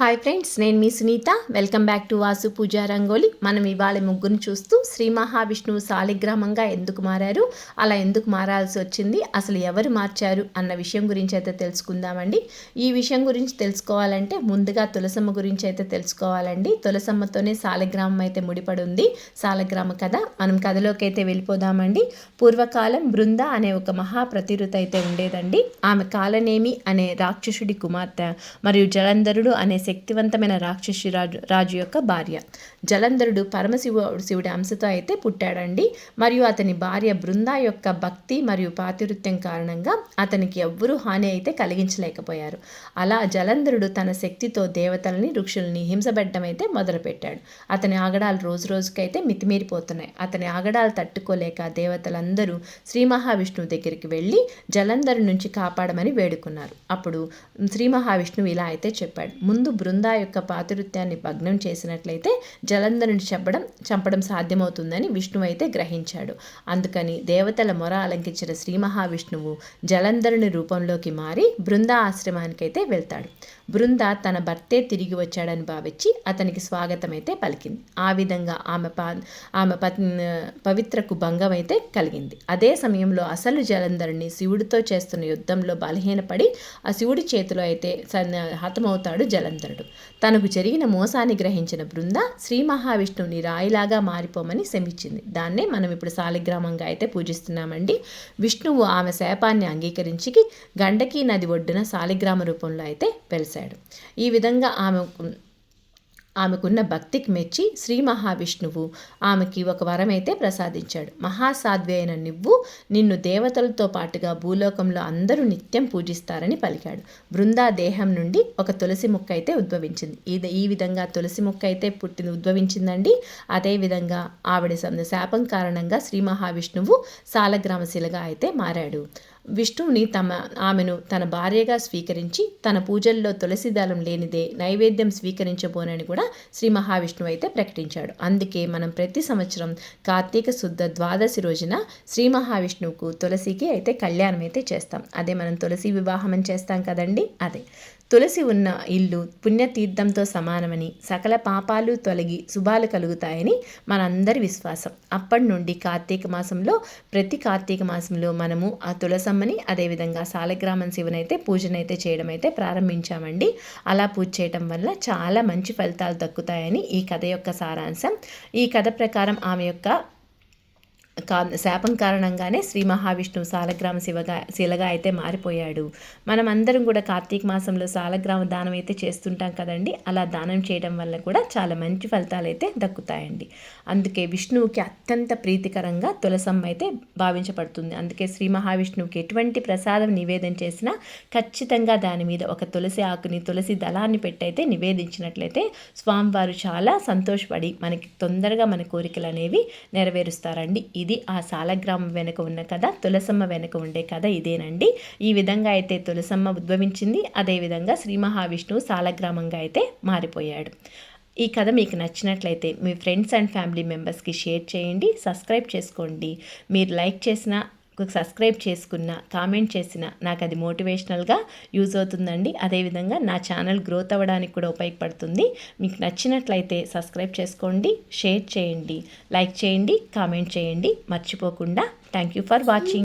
Hi friends నేను మీ Sunitha. Welcome back to Vasu Puja Rangoli మనం ఇవాళ ముగ్గురు చూస్తూ శ్రీ మహావిష్ణువు సాలిగ్రామంగా ఎందుకు మారారు అలా ఎందుకు మారాల్సి వచ్చింది అసలు ఎవరు మార్చారు అన్న విషయం గురించి అయితే తెలుసుకుందామండి. ఈ విషయం గురించి తెలుసుకోవాలంటే ముందుగా తులసమ్మ గురించి అయితే తెలుసుకోవాలండి. తులసమ్మతోనే సాలిగ్రామం అయితే ముడిపడి ఉంది శాలగ్రామ కథ. మనం కథలోకి అయితే వెళ్ళిపోదామండి. పూర్వకాలం బృంద అనే ఒక మహా ప్రతిరుత అయితే ఉండేదండి. ఆమె కాలనేమి అనే రాక్షసుడి కుమార్తె మరియు జలంధరుడు అనే శక్తివంతమైన రాక్షసి రాజు రాజు యొక్క భార్య. జలంధరుడు పరమశివ శివుడి అంశతో అయితే పుట్టాడండి. మరియు అతని భార్య బృందా యొక్క భక్తి మరియు పాతివృత్యం కారణంగా అతనికి ఎవ్వరూ హాని అయితే కలిగించలేకపోయారు. అలా జలంధరుడు తన శక్తితో దేవతలని వృక్షుల్ని హింసబెట్టడం అయితే మొదలుపెట్టాడు. అతని ఆగడాలు రోజు రోజుకైతే మితిమీరిపోతున్నాయి. అతని ఆగడాలు తట్టుకోలేక దేవతలందరూ శ్రీ మహావిష్ణువు దగ్గరికి వెళ్ళి జలంధరు నుంచి కాపాడమని వేడుకున్నారు. అప్పుడు శ్రీ మహావిష్ణువు ఇలా అయితే చెప్పాడు. ముందు బృందా యొక్క పాతిరుత్యాన్ని భగ్నం చేసినట్లయితే జలంధరుని చెప్పడం చంపడం సాధ్యమవుతుందని విష్ణువు అయితే గ్రహించాడు. అందుకని దేవతల మొర అలంకించిన శ్రీ మహావిష్ణువు జలంధరుని రూపంలోకి మారి బృందా ఆశ్రమానికైతే వెళ్తాడు. బృంద తన భర్తే తిరిగి వచ్చాడని భావించి అతనికి స్వాగతం అయితే పలికింది. ఆ విధంగా ఆమె పా ఆమె పవిత్రకు భంగం అయితే కలిగింది. అదే సమయంలో అసలు జలంధరుని శివుడితో చేస్తున్న యుద్ధంలో బలహీనపడి ఆ శివుడి చేతిలో అయితే హతమవుతాడు జలంధరుడు తనకు జరిగిన మోసాన్ని గ్రహించిన బృంద శ్రీ మహావిష్ణువుని రాయిలాగా మారిపోమని శమించింది. దాన్నే మనం ఇప్పుడు సాలిగ్రామంగా అయితే పూజిస్తున్నామండి. విష్ణువు ఆమె శాపాన్ని అంగీకరించి గండకీ నది ఒడ్డున సాలిగ్రామ రూపంలో అయితే వెలిశాడు. ఈ విధంగా ఆమె ఆమెకున్న భక్తికి మెచ్చి శ్రీ మహావిష్ణువు ఆమెకి ఒక వరమైతే ప్రసాదించాడు. మహాసాధ్వి అయిన నువ్వు నిన్ను దేవతలతో పాటుగా భూలోకంలో అందరూ నిత్యం పూజిస్తారని పలికాడు. బృందా దేహం నుండి ఒక తులసి ముక్క అయితే ఉద్భవించింది. ఇది ఈ విధంగా తులసి ముక్క అయితే పుట్టిన ఉద్భవించిందండి. అదేవిధంగా ఆవిడ శాపం కారణంగా శ్రీ మహావిష్ణువు సాలగ్రామశిలగా అయితే మారాడు. విష్ణువుని తమ ఆమెను తన భార్యగా స్వీకరించి తన పూజల్లో తులసిదళం లేనిదే నైవేద్యం స్వీకరించబోనని కూడా శ్రీ మహావిష్ణువు అయితే ప్రకటించాడు. అందుకే మనం ప్రతి సంవత్సరం కార్తీక శుద్ధ ద్వాదశి రోజున శ్రీ మహావిష్ణువుకు తులసికి అయితే కళ్యాణం అయితే చేస్తాం. అదే మనం తులసి వివాహం అని చేస్తాం కదండి? అదే. తులసి ఉన్న ఇల్లు పుణ్యతీర్థంతో సమానమని సకల పాపాలు తొలగి శుభాలు కలుగుతాయని మనందరి విశ్వాసం. అప్పటి నుండి కార్తీక మాసంలో ప్రతి కార్తీక మాసంలో మనము ఆ తులసమ్మని అదేవిధంగా సాలగ్రామం శివనైతే పూజనైతే చేయడం అయితే ప్రారంభించామండి. అలా పూజ చేయడం వల్ల చాలా మంచి ఫలితాలు దక్కుతాయని ఈ కథ యొక్క సారాంశం. ఈ కథ ప్రకారం ఆమె యొక్క శాపం కారణంగానే శ్రీ మహావిష్ణువు సాలగ్రామ శివగా శిలగా అయితే మారిపోయాడు. మనం అందరం కూడా కార్తీక మాసంలో సాలగ్రామ దానం అయితే చేస్తుంటాం కదండి. అలా దానం చేయడం వల్ల కూడా చాలా మంచి ఫలితాలు అయితే దక్కుతాయండి. అందుకే విష్ణువుకి అత్యంత ప్రీతికరంగా తులసమ్మ అయితే భావించబడుతుంది. అందుకే శ్రీ మహావిష్ణువుకి ఎటువంటి ప్రసాదం నివేదన చేసినా ఖచ్చితంగా దాని మీద ఒక తులసి ఆకుని తులసి దళాన్ని పెట్టయితే నివేదించినట్లయితే స్వామివారు చాలా సంతోషపడి మనకి తొందరగా మన కోరికలు అనేవి నెరవేరుస్తారండి. ఇది ఇది ఆ సాలగ్రామం వెనుక ఉన్న కథ తులసమ్మ వెనుక ఉండే కథ ఇదేనండి. ఈ విధంగా అయితే తులసమ్మ ఉద్భవించింది అదేవిధంగా శ్రీ మహావిష్ణువు సాలగ్రామంగా అయితే మారిపోయాడు. ఈ కథ మీకు నచ్చినట్లయితే మీ ఫ్రెండ్స్ అండ్ ఫ్యామిలీ మెంబర్స్కి షేర్ చేయండి సబ్స్క్రైబ్ చేసుకోండి. మీరు లైక్ చేసిన సబ్స్క్రైబ్ చేసుకున్న కామెంట్ చేసిన నాకు అది మోటివేషనల్గా యూజ్ అవుతుందండి. అదేవిధంగా నా ఛానల్ గ్రోత్ అవ్వడానికి కూడా ఉపయోగపడుతుంది. మీకు నచ్చినట్లయితే సబ్స్క్రైబ్ చేసుకోండి షేర్ చేయండి లైక్ చేయండి కామెంట్ చేయండి. మర్చిపోకుండా. Thank you for watching.